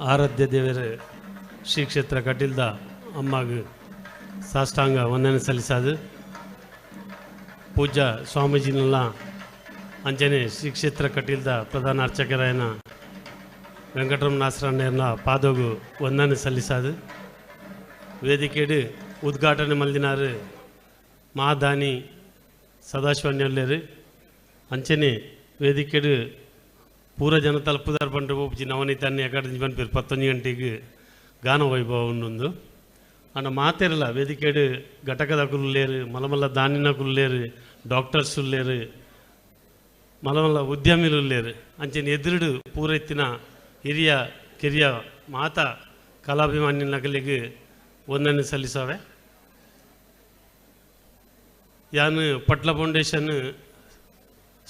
ಆರಾಧ್ಯ ದೇವರ, ಶ್ರೀ ಕ್ಷೇತ್ರ ಕಟೀಲ್ದ ಅಮ್ಮಗೆ ಸಾಷ್ಟಾಂಗ ವಂದನೆ ಸಲ್ಲಿಸೋದು. ಪೂಜ್ಯ ಸ್ವಾಮೀಜಿನೆಲ್ಲ ಅಂಜನೆ ಶ್ರೀ ಕ್ಷೇತ್ರ ಕಟೀಲ್ದ ಪ್ರಧಾನ ಅರ್ಚಕರಾಯನ ವೆಂಕಟರಮಣಾಸರಣ್ಣ ಪಾದೋಗು ವಂದನೆ ಸಲ್ಲಿಸೋದು. ವೇದಿಕೆಡು ಉದ್ಘಾಟನೆ ಮಲ್ದಿನಾರು ಮಾದಾನಿ ಸದಾಶಿವಣ್ಯಲ್ಲೇರು ಅಂಚನೆ ವೇದಿಕೆಡು ಪೂರ ಜನ ತಲುಪುದಾರ ಬಂದರೆ ಒಬ್ಬಜಿ ನವನೀತಾನೆ ಎಕಡೆಂಜಿ ಬಂದ್ಬಿರು ಪತ್ತೊಂದು ಗಂಟೆಗೆ ಗಾನ ವೈಭವ ಉನ್ನೊಂದು ಅಣ್ಣ ಮಾತಿರಲ್ಲ ವೇದಿಕೆಡು ಘಟಕದ ಕುಲ್ಲೇರು ಮಲಮಲ್ಲ ದಾನಿನ ಕುಲ್ಲೇರು ಡಾಕ್ಟರ್ಸ್ ಉಲ್ಲೇರು ಮಲಮಲ್ಲ ಉದ್ಯಮಿಲು ಉಲ್ಲೇರು ಅಂಚಿನ ಎದುರುಡು ಪೂರೈತ್ತಿನ ಹಿರಿಯ ಕಿರಿಯ ಮಾತ ಕಲಾಭಿಮಾನಿ ನಗಲಿಗೆ ಒಂದನ್ನು ಸಲ್ಲಿಸಾವೆ ಯಾನು ಪಟ್ಲ ಫೌಂಡೇಶನ್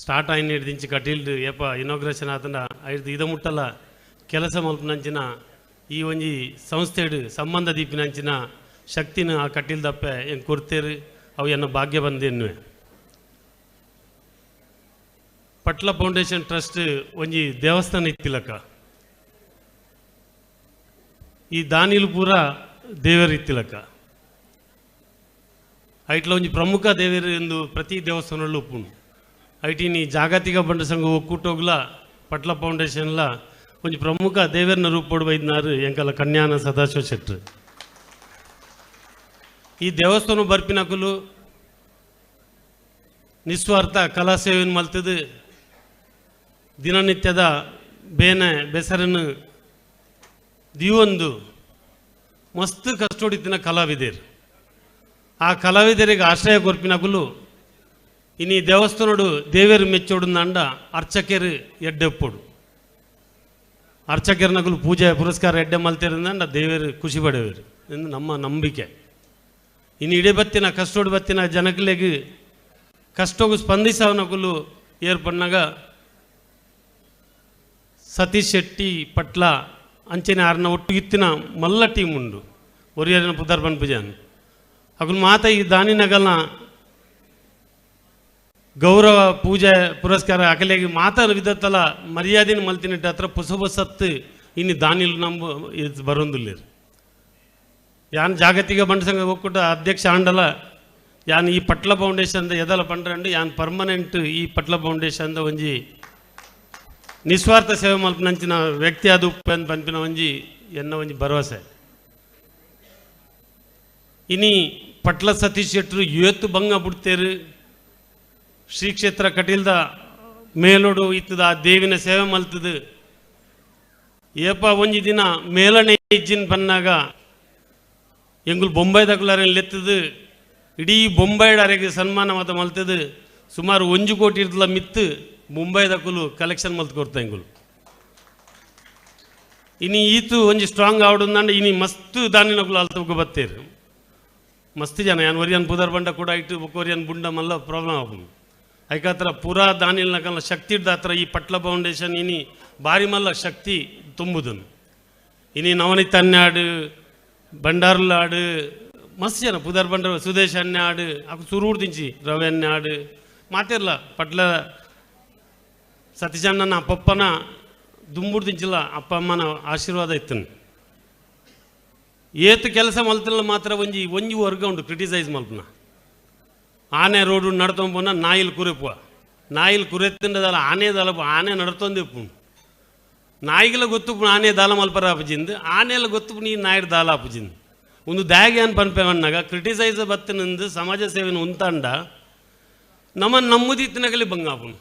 ಸ್ಟಾರ್ಟ್ ಆಯ್ನ ಹಿಡ್ದಿಂಚಿ ಕಟೀಲ್ದು ಏಪ ಇನಾಗ್ರೇಷನ್ ಆತನ ಐದು ಇದ ಮುಟ್ಟಲ್ಲ. ಕೆಲಸ ಮಲ್ಪನಂಚಿನ, ಈ ಒಂಜಿ ಸಂಸ್ಥೆಡು ಸಂಬಂಧ ದೀಪಿನಂಚಿನ ಶಕ್ತಿನ ಆ ಕಟೀಲ್ ದಪ್ಪೆ ಏನು ಕೊಡ್ತೇರು? ಅವು ಎನ್ನ ಭಾಗ್ಯ ಬಂದೇನುವೆ ಪಟ್ಲ ಫೌಂಡೇಶನ್ ಟ್ರಸ್ಟ್ ಒಂಜಿ ದೇವಸ್ಥಾನ ಇತ್ತಿಲಕ. ಈ ದಾನಿಲು ಪೂರ ದೇವರು ಇತ್ತಿಲಕ. ಐಟ್ಲ ಒಂಜಿ ಪ್ರಮುಖ ದೇವರು ಎಂದು ಪ್ರತಿ ದೇವಸ್ಥಾನಲ್ಲೂ ಉಪ್ಪುಂಡು ಐಟಿನಿ ಜಾಗತಿಕ ಬಂಡ ಸಂಘ ಒಕ್ಕೂಟೋಗ್ಲ ಪಟ್ಲ ಫೌಂಡೇಶನ್ಲ ಒಂಜಿ ಪ್ರಮುಖ ದೇವರನ್ನ ರೂಪೋಡು ಬೈದ್ನಾರು ಎಂಕಲ ಕನ್ಯಾನ ಸದಾಶಿವ ಶೆಟ್ರು ಈ ದೇವಸ್ಥಾನ ಬರ್ಪಿನಕುಲು ನಿಸ್ವಾರ್ಥ ಕಲಾ ಸೇವೆಯನ್ನು ಮಲ್ತದು ದಿನನಿತ್ಯದ ಬೇನೆ ಬೆಸರನ್ನು ದಿವೊಂದು ಮಸ್ತ್ ಕಷ್ಟೊಡಿತಿನ ಕಲಾವಿದರು ಆ ಕಲಾವಿದರಿಗೆ ಆಶ್ರಯ ಕೊರ್ಪಿನಕುಲು ದೇವೇರು ಮೆಚ್ಚೋಡು ಅಂಡ ಅರ್ಚಕರು ಎಡ್ಡೆಪ್ಪೋಡು ಅರ್ಚಕರ ನಕಲು ಪೂಜೆ ಪುರಸ್ಕಾರ ಎಡ್ಡೆ ಮಲ್ತಿರಂದ ದೇವರು ಖುಷಿ ಪಡೆಯವರು ಎಂದು ನಮ್ಮ ನಂಬಿಕೆ. ಇನ್ನು ಇಡೀ ಬತ್ತಿನ ಕಷ್ಟೋಡು ಬತ್ತಿನ ಜನಗಳಿಗೆ ಕಷ್ಟೋಗು ಸ್ಪಂದಿಸವ ನಕಲು ಏರ್ಪಣ್ಣಾಗ ಸತೀಶ್ ಶೆಟ್ಟಿ ಪಟ್ಲ, ಅಂಚನೆ ಆರನ ಒಟ್ಟು ಇತ್ತಿನ ಮಲ್ಲ ಟೀಮ್ ಉಂಡು. ಒರಿಯರಿನ ಪುದರ್ ಪನ್ಪುಜಾನ್ ಅಗಲು ಮಾತ ಈ ದಾನಿ ನಗಲ್ನ ಗೌರವ ಪೂಜೆ ಪುರಸ್ಕಾರ ಅಕಲೆಗೆ ಮಾತಾಡ ವಿಧತ್ತಲ ಮರ್ಯಾದೆನ ಮಲ್ತಿನಿಟ್ಟ ಹತ್ರ ಪುಸ ಪುಸತ್ತು ಇನ್ನು ದಾನಿಲು ನಂಬ ಇದು ಬರೋದಿಲ್ಲ ಯಾನ್ ಜಾಗತಿಕ ಬಂಡ ಸಂಘ ಒಕ್ಕೂಟ ಅಧ್ಯಕ್ಷ ಆಂಡಲ ಯಾನ್ ಈ ಪಟ್ಲ ಫೌಂಡೇಶನ್ ಎದಲ ಪಂಡ್ರಂಡು ಯಾನ್ ಪರ್ಮನೆಂಟ್ ಈ ಪಟ್ಲ ಫೌಂಡೇಶನ್ ಒಂಜಿ ನಿಸ್ವಾರ್ಥ ಸೇವೆ ಮಲ್ಪನಂಚಿನ ವ್ಯಕ್ತಿ ಅದು ಉಪ್ಪೆಂದು ಪಂಪಿನ ಒಂಜಿ ಎನ್ನ ಒಂಜಿ ಭರವಸೆ ಇನಿ ಪಟ್ಲ ಸತೀಶ್ ಶೆಟ್ರು ಇವತ್ತು ಭಂಗ ಬಿಡ್ತೇರು ಶ್ರೀ ಕ್ಷೇತ್ರ ಕಟೀಲ್ದ ಮೇಲೋಡು ಇತ್ತದ ದೇವಿನ ಸೇವೆ ಮಲ್ತದು. ಏಪ ಒಂಜಿ ದಿನ ಮೇಲನೆ ಇಜ್ಜಿನ ಬನ್ನಾಗ ಎಂಗುಲ್ ಅರೆನ್ ಲೆತ್ತದು. ಇಡೀ ಸನ್ಮಾನ ಮಾತ ಮಲ್ತದು. ಸುಮಾರು ಒಂಜು ಕೋಟಿ ಇರ್ತಲ ಮಿತ್ತು ಮುಂಬೈದಕ್ಕಲು ಕಲೆಕ್ಷನ್ ಮಲ್ತು ಕೊಡ್ತಾ ಎಂಗುಲು. ಇನಿ ಈತು ಒಂಜಿ ಸ್ಟ್ರಾಂಗ್ ಆವಡುಂದಂಡ ಇನಿ ಮಸ್ತ್ ದಾನಿನಕುಲು ಅಲ್ತಕ್ಕೆ ಬತ್ತೇರು. ಮಸ್ತ್ ಜನ, ಯಾನ್ ಒರಿಯನ್ ಪುದರ್ ಬಂಡ ಕೂಡ ಇಟ್ಟು ಒರಿಯನ್ ಬುಂಡ ಮಲ್ಲ ಪ್ರಾಬ್ಲಮ್ ಆಗುನು ಐಕಾತ್ರ ಪುರ ದಾನಿಲ್ ನಕಲ್ಲ ಶಕ್ತಿ ಇಡ್ದ ಈ ಪಟ್ಲ ಫೌಂಡೇಶನ್ ಇನಿ ಬಾರಿ ಮಲ್ಲ ಶಕ್ತಿ ತುಂಬುದನು. ಇನಿ ನವನಿತ್ ಹನ್ನೆರಡು ಬಂಡಾರ್ಲ ಆಡು ಮಸ್ತ್ ಜನ ಪುದರ್ ಬಂಡ ಸುದೇಶ್ ಅನ್ಯಾಡು ಆಡು ಅಕು ಸುರೂರ್ ದಿಂಚಿ ರವಿ ಅನ್ಯಾಡು, ಮಾತಿರ್ಲ ಪಟ್ಲ ಸತೀಶಣ್ಣನ ಅಪ್ಪಪ್ಪನ ದುಂಬುಡು ದಿಂಚಿಲ್ಲ ಅಪ್ಪ ಅಮ್ಮನ ಆಶೀರ್ವಾದ ಇತ್ತನು. ಏತು ಕೆಲಸ ಮಲ್ತಿಲ್ಲ ಮಾತ್ರ ಒಂಜಿ ಒಂಜಿ ವರ್ಗ ಉಂಡು ಕ್ರಿಟಿಸೈಸ್ ಮಲ್ಪನ. ಆನೆ ರೋಡು ನಡ್ತೊಂಬೋನ ನಾಯಿಲ್ ಕುರೆಪುವ. ನಾಯಿಲ್ ಕುರೆತ್ತಿಂಡದಲ್ಲ ಆನೆ ದಲಪ ಆನೆ ನಡ್ತೊಂದಿಪ್ಪು ನಾಯಿಗೆಲ್ಲ ಗೊತ್ತು ಆನೆ ದಾಲ ಮಲ್ಪರ ಅಪ್ಪಜಿಂದು ಆನೆ ಎಲ್ಲ ಗೊತ್ತು ನೀ ನಾಯಿ ದಾಲ ಅಪ್ಪಜಿಂದು ಒಂದು ದಾಗೆ ಏನು ಪನ್ಪೇವಣ್ಣಾಗ ಕ್ರಿಟಿಸೈಸ್ ಬತ್ತಿನಿಂದ ಸಮಾಜ ಸೇವೆನ ಉಂತಾಂಡ ನಮ್ಮ ನಮ್ಮದಿತ್ತಿನಾಗಲಿ ಬಂಗಾಪುನು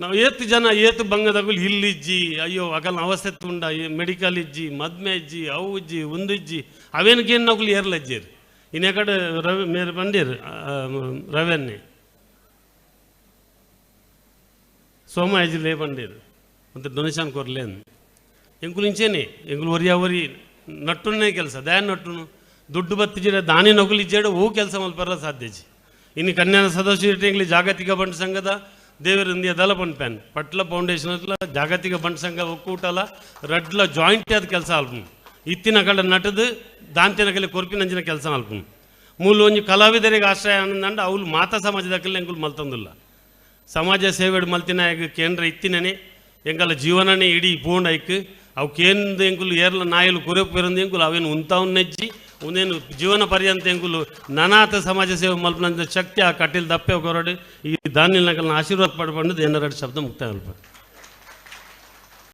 ನಾವು ಏತು ಜನ ಏತು ಬಂಗದಾಗಲು ಇಲ್ಲಿಜ್ಜಿ ಅಯ್ಯೋ ಅಕಲ್ ಅವಸ್ಥೆ ತುಂಡ ಮೆಡಿಕಲ್ ಇಜ್ಜಿ, ಮದ್ಮೆ ಇಜ್ಜಿ, ಅವು ಇಜ್ಜಿ, ಒಂದು ಇಜ್ಜಿ ಅವೇನಕ್ಕೇನು ನಕಲು ಏರ್ಲಜ್ಜಿರಿ ಇನ್ನು ಕಡೆ ರವಿ ಮೇರೆ ಬಂದಿರು ರವೆನ್ನೆ ಸೋಮ ಜಿಲ್ಲೆ ಬಂದಿರು ಮತ್ತು ಡೊನೇಷನ್ ಕೊರ್ಲೇನು ಎಂಕುಲು ಇಂಚೇನೆ ಎಂಕುಲು ಒರಿಯ ಒರಿ ನಟ್ಟುನೇ ಕೆಲಸ ದ್ಯಾನ್ ನಟ್ಟುನು ದುಡ್ಡು ಬತ್ತಿಜಿರ ದಾನಿ ನಕಲು ಇಜ್ಜೇಡು ಹೂ ಕೆಲಸ ಮಲ್ಪರ ಸಾಧ್ಯಜಿ ಇನ್ನು ಕನ್ಯಾನ ಸದಸ್ಯರಿಗೆ ಜಾಗತಿಕ ಬಂಡ ಸಂಘದ ದೇವರಿಂದ ಅದೆಲ್ಲ ಪನ್ಪ್ಯಾನ್ ಪಟ್ಲ ಫೌಂಡೇಶನ್ ಅಟ್ಲ ಜಾಗತಿಕ ಬಂಡ ಸಂಘ ಒಕ್ಕೂಟಲ ರಡ್ಲ ಜಾಯಿಂಟ್ ಆದ ಕೆಲಸ ಅಲ್ಪನು ನಟದು ದಾಂತಿನ ಕಲೆ ಕೊರ್ಪಿನಂಚಿನ ಕೆಲಸ ಅಲ್ಪನು ಮೂಲ ಒಂಜಿ ಕಲಾವಿದರಿಗೆ ಆಶ್ರಯ ಆನಂದಂಡ ಅವ್ಲು ಮಾತಾ ಸಮಾಜದಕ್ಕೆಲ್ಲ ಎಂಕುಲು ಮಲ್ತಂದಿಲ್ಲ. ಸಮಾಜ ಸೇವೆಡ್ ಮಲ್ತಿನ ಕೇಂದ್ರ ಇತ್ತಿನೇ ಎಂಕಲ ಜೀವನನೇ ಇಡೀ ಪೂರ್ಣ ಅವು ಕೇಂದ್ರ ಎಂಕುಲು ಏರ್ಲ ನಾಯಿಲು ಕುರೆಪೇರಂದು ಎಂಕುಲು ಅವೇನು ಉಂತಾವನ್ನ ನೆಜ್ಜಿ ಒಂದೇನು ಜೀವನ ಪರ್ಯಂತ ಎಂಕುಲು ನನಾಥ ಸಮಾಜ ಸೇವೆ ಮಲ್ಪನಂತ ಶಕ್ತಿ ಆ ಕಟ್ಟಿಲ್ ದಪ್ಪೆ ಕೊರಡು ಈ ಧಾನ್ಯ ಆಶೀರ್ವಾದ ಪಡ್ಕೊಂಡು ಎನ್ನರಡು ಶಬ್ದ ಮುಕ್ತಾಯ